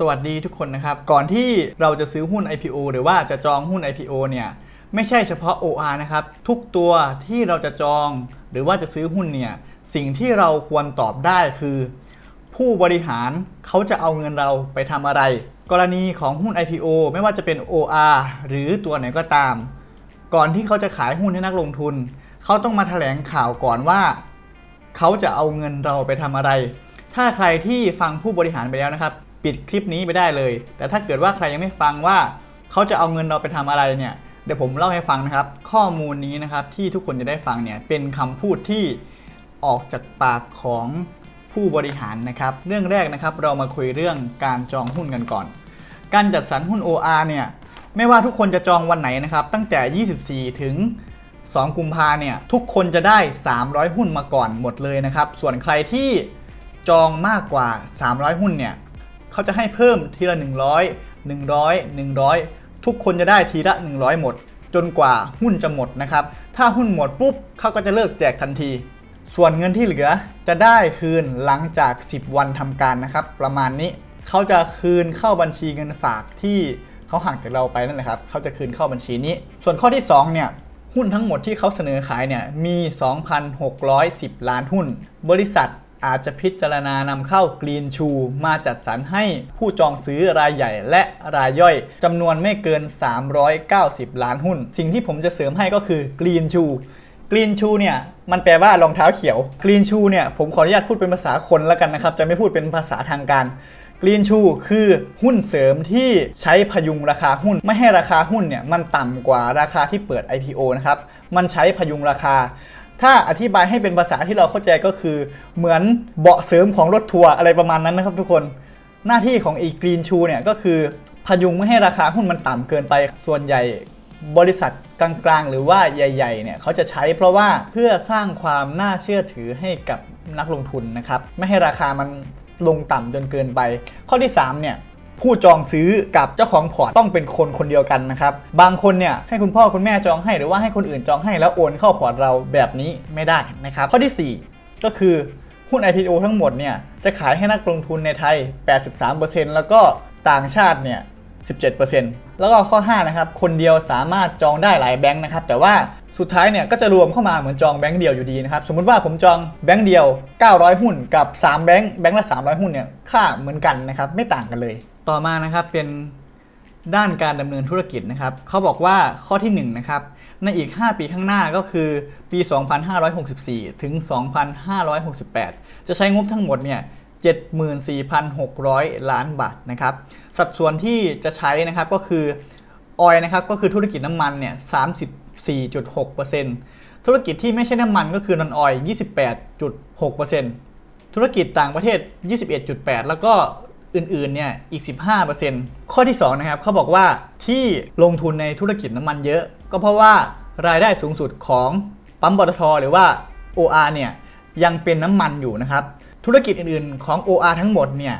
สวัสดีทุกคนนะครับ ก่อนที่เราจะซื้อหุ้น IPO หรือว่าจะจองหุ้น IPO เนี่ยไม่ใช่เฉพาะ OR นะครับ ทุกตัวที่เราจะจองหรือว่าจะซื้อหุ้นเนี่ยสิ่งที่เราควรตอบได้คือ ผู้บริหารเขาจะเอาเงินเราไปทำอะไร กรณีของหุ้น IPO ไม่ว่าจะเป็น OR หรือตัวไหนก็ตาม ก่อนที่เขาจะขายหุ้นให้นักลงทุน เขาต้องมาแถลงข่าวก่อนว่า เขาจะเอาเงินเราไปทำอะไร ถ้าใครที่ฟังผู้บริหารไปแล้วนะครับ ปิดคลิปนี้ไปได้เลย แต่ถ้าเกิดว่าใครยังไม่ฟังว่าเขาจะเอาเงินเราไปทำอะไรเนี่ยเดี๋ยวผมเล่าให้ฟังนะครับ ข้อมูลนี้นะครับที่ทุกคนจะได้ฟังเนี่ยเป็นคำพูดที่ออกจากปากของผู้บริหารนะครับ เรื่องแรกนะครับเรามาคุยเรื่องการจองหุ้นกันก่อน การจัดสรรหุ้น OR เนี่ยไม่ว่าทุกคนจะจองวันไหนนะครับ ตั้งแต่ 24 ถึง 2 กุมภาเนี่ยทุกคนจะได้ 300 หุ้นมาก่อนหมดเลยนะครับ ส่วนใครที่จองมากกว่า 300 หุ้นเนี่ย เขาจะให้เพิ่มทีละ 100 100 100 ทุกคนจะได้ทีละ 100 หมด จนกว่าหุ้นจะหมดนะครับ ถ้าหุ้นหมดปุ๊บเขาก็จะเลิกแจกทันที ส่วนเงินที่เหลือจะได้คืนหลังจาก 10 วันทำการนะครับ ประมาณนี้เขาจะคืนเข้าบัญชีเงินฝากที่เขาหักจากเราไปนั่นแหละครับเขาจะคืนเข้าบัญชีนี้ ส่วนข้อที่ 2 เนี่ยหุ้นทั้งหมดที่เขาเสนอขายเนี่ยมี 2,610 ล้านหุ้น บริษัท อาจจะพิจารณานำเข้ากรีนชูมาจัดสรรให้ผู้จองซื้อรายใหญ่และรายย่อยจำนวนไม่เกิน 390 ล้านหุ้น สิ่งที่ผมจะเสริมให้ก็คือกรีนชูกรีนชูเนี่ยมันแปลว่ารองเท้าเขียวกรีนชูเนี่ยผมขออนุญาตพูดเป็นภาษาคนแล้วกันนะครับ จะไม่พูดเป็นภาษาทางการกรีนชูคือหุ้นเสริมที่ใช้พยุงราคาหุ้น ไม่ให้ราคาหุ้นเนี่ยมันต่ำกว่าราคาที่เปิด IPO นะครับ มันใช้พยุงราคา ถ้าอธิบายให้เป็นภาษาที่เราเข้าใจก็คือ เหมือนเบาะเสริมของรถทัวร์อะไรประมาณนั้นนะครับทุกคน หน้าที่ของอีกรีนชูเนี่ยก็คือพยุงไม่ให้ราคาหุ้นมันต่ำเกินไป ส่วนใหญ่บริษัทกลางๆ หรือว่าใหญ่ๆ เนี่ยเขาจะใช้เพราะว่าเพื่อสร้างความน่าเชื่อถือให้กับนักลงทุนนะครับ ไม่ให้ราคามันลงต่ำจนเกินไป ข้อที่ 3 เนี่ย ผู้จองซื้อกับเจ้าของพอร์ตต้องเป็นคนคนเดียวกันนะครับ บางคนเนี่ยให้คุณพ่อคุณแม่จองให้หรือว่าให้คนอื่นจองให้แล้วโอนเข้าพอร์ตเราแบบนี้ไม่ได้นะครับ ข้อที่ 4 ก็คือหุ้น IPO ทั้งหมดเนี่ยจะขายให้นักลงทุนในไทย 83%แล้วก็ต่างชาติเนี่ย17%แล้วก็ข้อ 5 นะครับ คนเดียวสามารถจองได้หลายแบงค์นะครับ แต่ว่าสุดท้ายเนี่ยก็จะรวมเข้ามาเหมือนจองแบงค์เดียวอยู่ดีนะครับ สมมุติว่าผมจองแบงค์เดียว 900 หุ้นกับ 3 แบงค์แบงค์ละ 300 หุ้นเนี่ยค่าเหมือนกันนะครับ ไม่ต่างกันเลย ต่อมานะครับเป็นด้านการดำเนินธุรกิจนะครับเขาบอกว่าข้อที่1นะครับในอีก 5 ปีข้างหน้าก็คือปี 2564 ถึง 2568 จะใช้งบทั้งหมดเนี่ย74,600 ล้านบาทนะครับสัดส่วนที่จะใช้นะครับก็คือออยนะครับก็คือธุรกิจน้ำมันเนี่ย34.6%ธุรกิจที่ไม่ใช่น้ำมันก็คือนอนออย 28.6%ธุรกิจต่างประเทศ 21.8 แล้วก็ อื่นๆเนี่ยอีก 15%ข้อที่2นะครับเขาบอกว่าที่ลงทุนในธุรกิจน้ำมันเยอะ ก็เพราะว่ารายได้สูงสุดของปั๊มปตทหรือว่า OR เนี่ยยังเป็นน้ำมันอยู่นะครับธุรกิจอื่นๆของ OR ทั้งหมดเนี่ย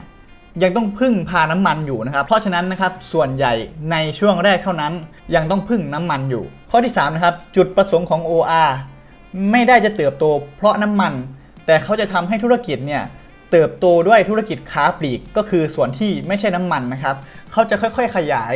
ยังต้องพึ่งพาน้ำมันอยู่นะครับ เพราะฉะนั้นนะครับส่วนใหญ่ในช่วงแรกเท่านั้น ยังต้องพึ่งน้ำมันอยู่ ข้อที่3นะครับจุดประสงค์ของ OR ไม่ได้จะเติบโตเพราะน้ำมัน แต่เขาจะทำให้ธุรกิจเนี่ย เติบโตด้วยธุรกิจค้าปลีกก็คือส่วนที่ไม่ใช่น้ำมันนะครับเขาจะค่อยๆ ขยาย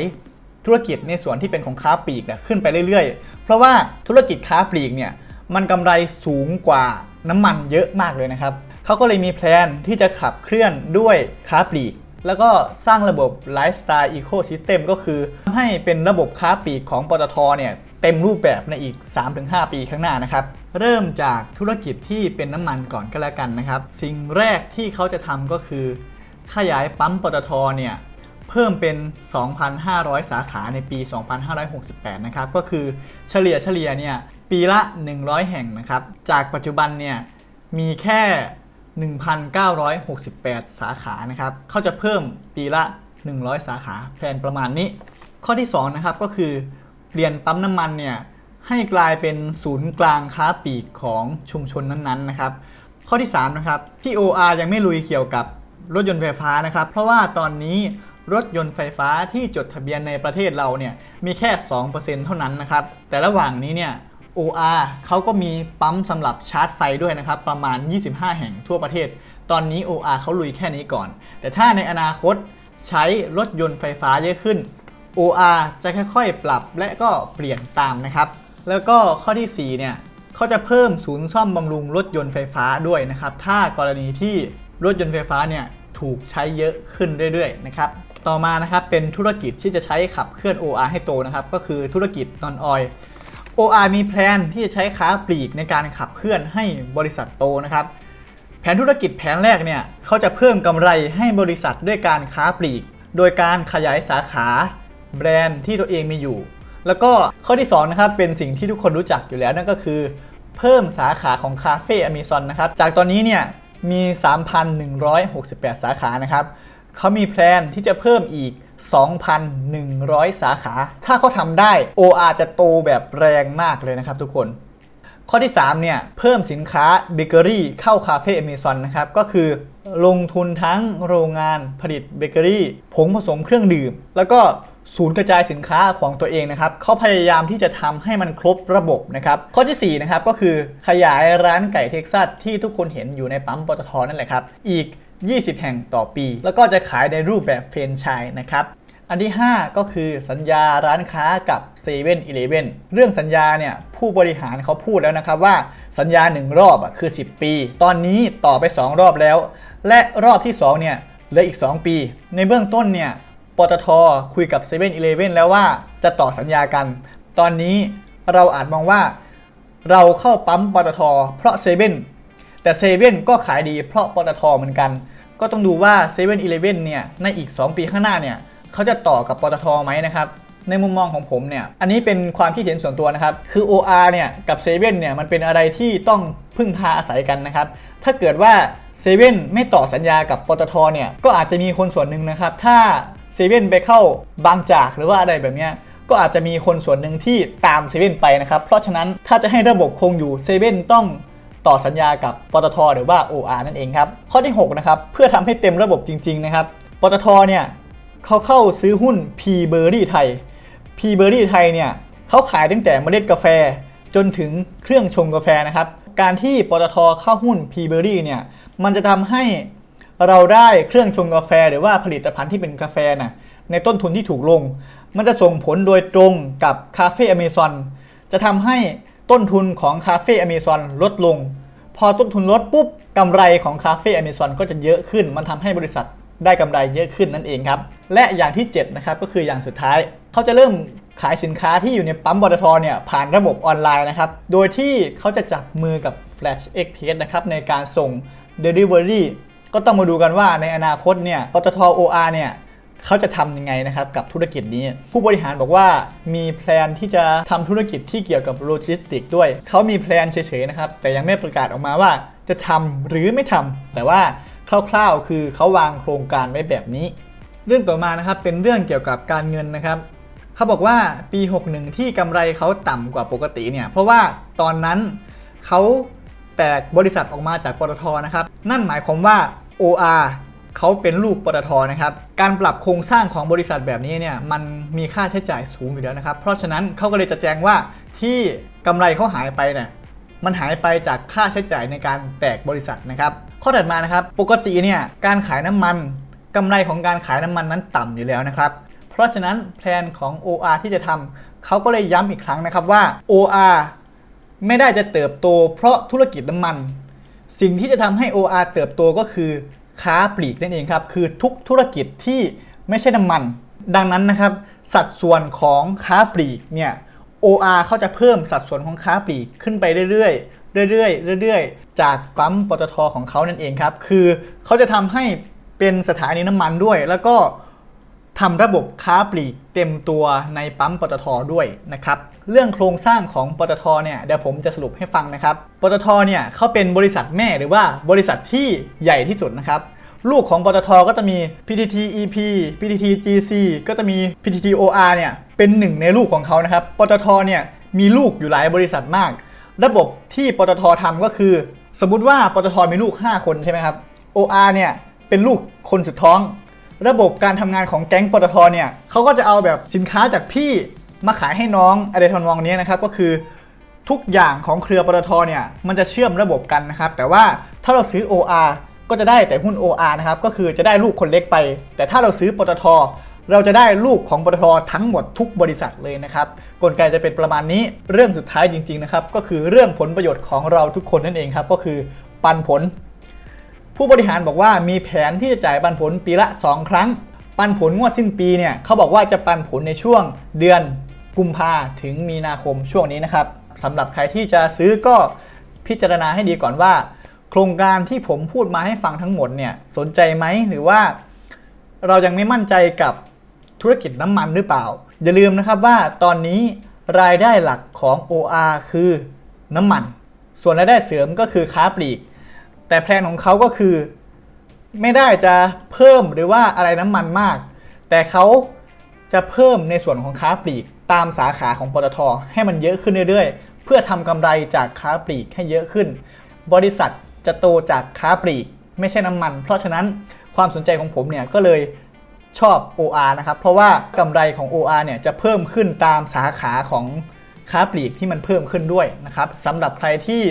ธุรกิจในส่วนที่เป็นของค้าปลีกเนี่ยขึ้นไปเรื่อยๆ เพราะว่าธุรกิจค้าปลีกเนี่ยมันกำไรสูงกว่าน้ำมันเยอะมากเลยนะครับเขาก็เลยมีแพลนที่จะขับเคลื่อนด้วยค้าปลีก แล้วก็สร้างระบบไลฟ์สไตล์อีโคซิสเต็มก็คือทำให้เป็นระบบค้าปลีกของปตทเนี่ย เต็มรูปแบบในอีก 3-5 ปีข้างหน้านะครับ เริ่มจากธุรกิจที่เป็นน้ำมันก่อนก็แล้วกันนะครับ สิ่งแรกที่เขาจะทำก็คือ ขยายปั๊มปตทเนี่ยเพิ่มเป็น 2,500 สาขาในปี 2568 นะครับ ก็คือเฉลี่ยเฉลี่ยเนี่ยปีละ 100 แห่งนะครับ จากปัจจุบันเนี่ยมีแค่ 1,968 สาขานะครับ เขาจะเพิ่มปีละ 100 สาขาแผนประมาณนี้ ข้อที่ 2 นะครับก็คือ เปลี่ยนปั๊มน้ำมันเนี่ยให้กลายเป็นศูนย์กลางค้าปลีกของชุมชนนั้นๆนะครับ ข้อที่3นะครับที่ OR ยังไม่ลุยเกี่ยวกับรถยนต์ไฟฟ้านะครับ เพราะว่าตอนนี้รถยนต์ไฟฟ้าที่จดทะเบียนในประเทศเราเนี่ยมีแค่ 2%เท่านั้นนะครับ แต่ระหว่างนี้เนี่ย OR เขาก็มีปั๊มสำหรับชาร์จไฟด้วยนะครับ ประมาณ 25 แห่งทั่วประเทศ ตอนนี้ OR เขาลุยแค่นี้ก่อน แต่ถ้าในอนาคตใช้รถยนต์ไฟฟ้าเยอะขึ้น OR จะค่อยๆ ปรับและก็เปลี่ยนตามนะครับ แล้วก็ข้อที่ 4 เนี่ยเขาจะเพิ่มศูนย์ซ่อมบำรุงรถยนต์ไฟฟ้าด้วยนะครับ ถ้ากรณีที่รถยนต์ไฟฟ้าเนี่ยถูกใช้เยอะขึ้นเรื่อยๆนะครับต่อมานะครับเป็นธุรกิจที่จะใช้ขับเคลื่อน OR ให้โตนะครับก็คือธุรกิจนอนออย OR มีแผนที่จะใช้ค้าปลีกในการขับเคลื่อนให้บริษัทโตนะครับแผนธุรกิจแผนแรกเนี่ยเขาจะเพิ่มกำไรให้บริษัทด้วยการค้าปลีก โดยการขยายสาขา แบรนด์ที่ตัวเองมีอยู่ แล้วก็ข้อที่2นะครับเป็นสิ่งที่ทุกคนรู้จักอยู่แล้วนั่นก็คือ เพิ่มสาขาของคาเฟ่อเมซอนนะครับจากตอนนี้เนี่ยมี 3,168 สาขานะครับเขามีแพลนที่จะเพิ่มอีก 2,100 สาขา ถ้าเขาทำได้ OR จะโตแบบแรงมากเลยนะครับทุกคน ข้อที่ 3 เนี่ย เพิ่มสินค้าเบเกอรี่เข้าคาเฟ่อเมซอนนะครับ ก็คือ ลงทุนทั้งโรงงานผลิตเบเกอรี่ผงผสมเครื่องดื่ม แล้วก็ศูนย์กระจายสินค้าของตัวเองนะครับเขาพยายามที่จะทำให้มันครบระบบนะครับข้อทีสี่4นะครับก็คือขยายร้านไก่เท็กซัสที่ทุกคนเห็นอยู่ในปั๊มปตทนั่นแหละครับอีก 20 แห่งต่อปี แล้วก็จะขายในรูปแบบเฟรนไชส์นะครับอันที่ 5 ก็คือสัญญาร้านค้ากับ7 e เ e ่ e อเรื่องสัญญาเนี่ยผู้บริหารเขาพูดแล้วนะครับว่าสัญญา 1 รอบอะคือ 10 ปี ตอนนี้ต่อไป 2 รอบแล้ว และรอบที่2เนี่ยเหลืออีก 2 ปี ในเบื้องต้นเนี่ยปตทคุยกับ7 e เ e ่ e อแล้วว่าจะต่อสัญญากัน ตอนนี้เราอาจมองว่าเราเข้าปั๊มปตทเพราะเซเว่นแต่เซเว่นก็ขายดีเพราะปตทเหมือนกัน ก็ต้องดูว่า7 e เ e ่ e อเนี่ยในอีก 2 ปีข้างหน้าเนี่ยเขาจะต่อกับปตทไหมนะครับ ในมุมมองของผมเนี่ยอันนี้เป็นความคิดเห็นส่วนตัวนะครับ คือ OR เนี่ยกับเซเว่นเนี่ยมันเป็นอะไรที่ต้องพึ่งพาอาศัยกันนะครับ ถ้าเกิดว่า เซเว่นไม่ต่อสัญญากับปตทเนี่ยก็อาจจะมีคนส่วนหนึ่งนะครับ ถ้าเซเว่นไปเข้าบางจากหรือว่าอะไรแบบเนี้ยก็อาจจะมีคนส่วนหนึ่งที่ตามเซเว่นไปนะครับ เพราะฉะนั้นถ้าจะให้ระบบคงอยู่เซเว่นต้องต่อสัญญากับปตทหรือว่า OR นั่นเองครับ ข้อที่ 6 นะครับ เพื่อทำให้เต็มระบบจริง ๆ นะครับปตทเนี่ยเขาเข้าซื้อหุ้น P b e r r y ไทย P b e r r y ไทยเนี่ยเขาขายตั้งแต่เมล็ดกาแฟจนถึงเครื่องชงกาแฟนะครับ การที่ปตทเข้าหุ้น P b e r r y เนี่ย มันจะทำให้เราได้เครื่องชงกาแฟหรือว่าผลิตภัณฑ์ที่เป็นกาแฟน่ะในต้นทุนที่ถูกลง มันจะส่งผลโดยตรงกับคาเฟ่อเมซอนจะทำให้ต้นทุนของคาเฟ่อเมซอนลดลง พอต้นทุนลดปุ๊บกำไรของคาเฟ่อเมซอนก็จะเยอะขึ้น มันทำให้บริษัทได้กำไรเยอะขึ้นนั่นเองครับ และอย่างที่ 7 นะครับก็คืออย่างสุดท้าย เขาจะเริ่มขายสินค้าที่อยู่ในปั๊มปตทเนี่ยผ่านระบบออนไลน์นะครับ โดยที่เขาจะจับมือกับ Flash Express นะครับในการส่ง Delivery ก็ต้องมาดูกันว่าในอนาคตเนี่ยปตท OR เนี่ยเขาจะทำยังไงนะครับกับธุรกิจนี้ ผู้บริหารบอกว่ามีแพลนที่จะทำธุรกิจที่เกี่ยวกับโลจิสติกด้วย เขามีแพลนเฉยๆนะครับ แต่ยังไม่ประกาศออกมาว่าจะทำหรือไม่ทำ แต่ว่าคร่าวๆ คือเขาวางโครงการไว้แบบนี้ เรื่องต่อมานะครับเป็นเรื่องเกี่ยวกับการเงินนะครับเขาบอกว่าปี 61 ที่กำไรเขาต่ำกว่าปกติเนี่ยเพราะว่าตอนนั้นเขา แตกบริษัทออกมาจากปตทนะครับ นั่นหมายความว่า OR เขาเป็นลูกปตทนะครับ การปรับโครงสร้างของบริษัทแบบนี้เนี่ยมันมีค่าใช้จ่ายสูงอยู่แล้วนะครับ เพราะฉะนั้นเขาก็เลยจะแจ้งว่าที่กำไรเขาหายไปเนี่ยมันหายไปจากค่าใช้จ่ายในการแตกบริษัทนะครับ ข้อถัดมานะครับ ปกติเนี่ยการขายน้ำมันกำไรของการขายน้ำมันนั้นต่ำอยู่แล้วนะครับ เพราะฉะนั้นแพลนของ OR ที่จะทำเขาก็เลยย้ำอีกครั้งนะครับว่า OR ไม่ได้จะเติบโตเพราะธุรกิจน้ำมัน สิ่งที่จะทำให้ OR เติบโตก็คือค้าปลีกนั่นเองครับ คือทุกธุรกิจที่ไม่ใช่น้ำมัน ดังนั้นนะครับ สัดส่วนของค้าปลีกเนี่ย OR เขาจะเพิ่มสัดส่วนของค้าปลีกขึ้นไปเรื่อยๆ เรื่อยๆ เรื่อยๆ จากปั๊มปตทของเขานั่นเองครับ คือเขาจะทำให้เป็นสถานีน้ำมันด้วย แล้วก็ ทำระบบค้าปลีกเต็มตัวในปั๊มปตทด้วยนะครับเรื่องโครงสร้างของปตทเนี่ยเดี๋ยวผมจะสรุปให้ฟังนะครับปตทเนี่ยเขาเป็นบริษัทแม่หรือว่าบริษัทที่ใหญ่ที่สุดนะครับลูกของปตทก็จะมี PTT EP PTT GC ก็จะมี PTT OR เนี่ยเป็นหนึ่งในลูกของเขานะครับปตทเนี่ยมีลูกอยู่หลายบริษัทมาก ระบบที่ปตททำก็คือ สมมุติว่าปตทมีลูก 5 คนใช่ไหมครับ OR เนี่ยเป็นลูกคนสุดท้อง ระบบการทำงานของแก๊งปตทเนี่ยเขาก็จะเอาแบบสินค้าจากพี่มาขายให้น้องอะไรทำนองนี้นะครับก็คือทุกอย่างของเครือปตทเนี่ยมันจะเชื่อมระบบกันนะครับ แต่ว่าถ้าเราซื้อ OR ก็จะได้แต่หุ้น OR นะครับก็คือจะได้ลูกคนเล็กไป แต่ถ้าเราซื้อปตทเราจะได้ลูกของปตททั้งหมดทุกบริษัทเลยนะครับ กลไกจะเป็นประมาณนี้เรื่องสุดท้ายจริง ๆ นะครับ ก็คือเรื่องผลประโยชน์ของเราทุกคนนั่นเองครับ ก็คือปันผล ผู้บริหารบอกว่ามีแผนที่จะจ่ายปันผลปีละ 2 ครั้ง ปันผลงวดสิ้นปีเนี่ยเขาบอกว่าจะปันผลในช่วงเดือนกุมภาถึงมีนาคมช่วงนี้นะครับสำหรับใครที่จะซื้อก็พิจารณาให้ดีก่อนว่า โครงการที่ผมพูดมาให้ฟังทั้งหมดเนี่ยสนใจไหมหรือว่าเรายังไม่มั่นใจกับธุรกิจน้ำมันหรือเปล่า อย่าลืมนะครับว่าตอนนี้รายได้หลักของ OR คือน้ำมัน ส่วนรายได้เสริมก็คือค้าปลีก แต่แพลนของเขาก็คือ ไม่ได้จะเพิ่มหรือว่าอะไรน้ำมันมาก แต่เขาจะเพิ่มในส่วนของค้าปลีก ตามสาขาของปตทให้มันเยอะขึ้นเรื่อยๆ เพื่อทำกำไรจากค้าปลีกให้เยอะขึ้น บริษัทจะโตจากค้าปลีก ไม่ใช่น้ำมัน เพราะฉะนั้นความสนใจของผมเนี่ยก็เลยชอบ OR นะครับ เพราะว่ากำไรของ OR เนี่ยจะเพิ่มขึ้นตามสาขาของค้าปลีกที่มันเพิ่มขึ้นด้วยนะครับสำหรับใครที่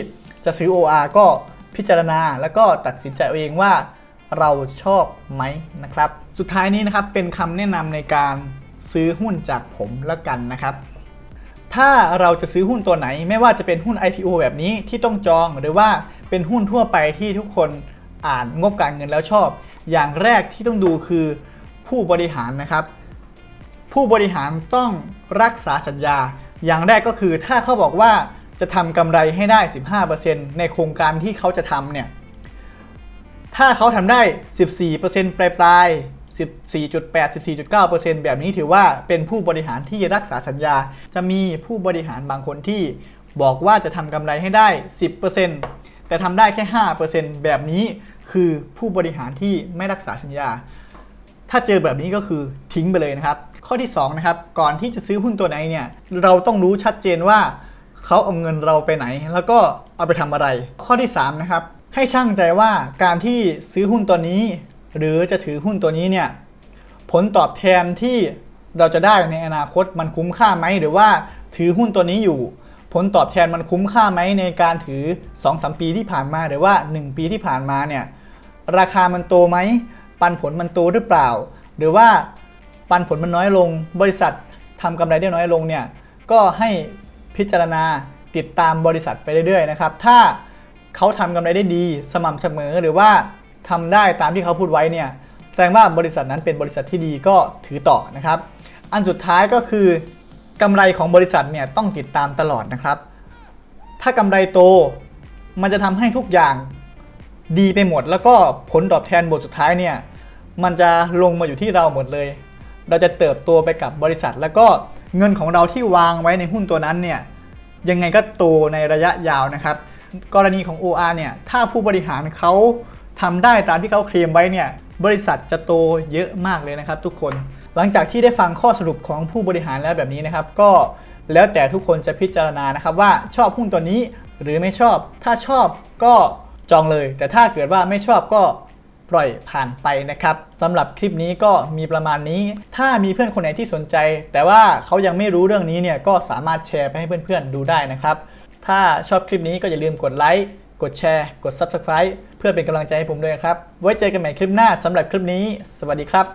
จะซื้อ OR ก็ พิจารณา แล้วก็ตัดสินใจเองว่าเราชอบไหมนะครับ สุดท้ายนี้นะครับเป็นคำแนะนำในการซื้อหุ้นจากผมแล้วกันนะครับ ถ้าเราจะซื้อหุ้นตัวไหน ไม่ว่าจะเป็นหุ้น IPO แบบนี้ที่ต้องจองหรือว่าเป็นหุ้นทั่วไปที่ทุกคนอ่านงบการเงินแล้วชอบ อย่างแรกที่ต้องดูคือผู้บริหารนะครับ ผู้บริหารต้องรักษาสัญญา อย่างแรกก็คือถ้าเขาบอกว่า จะทำกำไรให้ได้ 15%ในโครงการที่เขาจะทำเนี่ย ถ้าเขาทำได้ 14%ปลายปลายๆ14.8 14.9%แบบนี้ถือว่าเป็นผู้บริหารที่รักษาสัญญา จะมีผู้บริหารบางคนที่บอกว่าจะทำกำไรให้ได้ 10%แต่ทำได้แค่ 5%แบบนี้คือผู้บริหารที่ไม่รักษาสัญญา ถ้าเจอแบบนี้ก็คือทิ้งไปเลยนะครับ ข้อที่2นะครับ ก่อนที่จะซื้อหุ้นตัวไหนเนี่ย เราต้องรู้ชัดเจนว่า เขาเอาเงินเราไปไหน แล้วก็เอาไปทำอะไร ข้อที่ 3 นะครับ ให้ช่างใจว่าการที่ซื้อหุ้นตัวนี้ หรือจะถือหุ้นตัวนี้เนี่ยผลตอบแทนที่เราจะได้ในอนาคตมันคุ้มค่าไหม หรือว่าถือหุ้นตัวนี้อยู่ ผลตอบแทนมันคุ้มค่าไหมในการถือ2-3ปีที่ผ่านมาหรือว่า 1 ปีที่ผ่านมาเนี่ยราคามันโตไหม ปันผลมันโตหรือเปล่า หรือว่าปันผลมันน้อยลง บริษัททำกำไรได้น้อยลงเนี่ยก็ให้ พิจารณาติดตามบริษัทไปเรื่อยๆนะครับ ถ้าเขาทำกำไรได้ดีสม่ำเสมอหรือว่าทำได้ตามที่เขาพูดไว้เนี่ยแสดงว่าบริษัทนั้นเป็นบริษัทที่ดีก็ถือต่อนะครับ อันสุดท้ายก็คือกำไรของบริษัทเนี่ยต้องติดตามตลอดนะครับ ถ้ากำไรโตมันจะทำให้ทุกอย่างดีไปหมด แล้วก็ผลตอบแทนบทสุดท้ายเนี่ยมันจะลงมาอยู่ที่เราหมดเลย เราจะเติบโตไปกับบริษัทแล้วก็ เงินของเราที่วางไว้ในหุ้นตัวนั้นเนี่ยยังไงก็โตในระยะยาวนะครับ กรณีของ OR เนี่ยถ้าผู้บริหารเขาทำได้ตามที่เขาเคลมไว้เนี่ยบริษัทจะโตเยอะมากเลยนะครับ ทุกคนหลังจากที่ได้ฟังข้อสรุปของผู้บริหารแล้วแบบนี้นะครับ ก็แล้วแต่ทุกคนจะพิจารณานะครับ ว่าชอบหุ้นตัวนี้หรือไม่ชอบ ถ้าชอบก็จองเลย แต่ถ้าเกิดว่าไม่ชอบก็ ปล่อยผ่านไปนะครับสำหรับคลิปนี้ก็มีประมาณนี้ ถ้ามีเพื่อนคนไหนที่สนใจ แต่ว่าเขายังไม่รู้เรื่องนี้เนี่ยก็สามารถแชร์ไปให้เพื่อนๆดูได้นะครับ ถ้าชอบคลิปนี้ก็อย่าลืมกดไลค์กดแชร์ กด Subscribe เพื่อเป็นกำลังใจให้ผมด้วยครับ ไว้เจอกันใหม่คลิปหน้าสำหรับคลิปนี้ สวัสดีครับ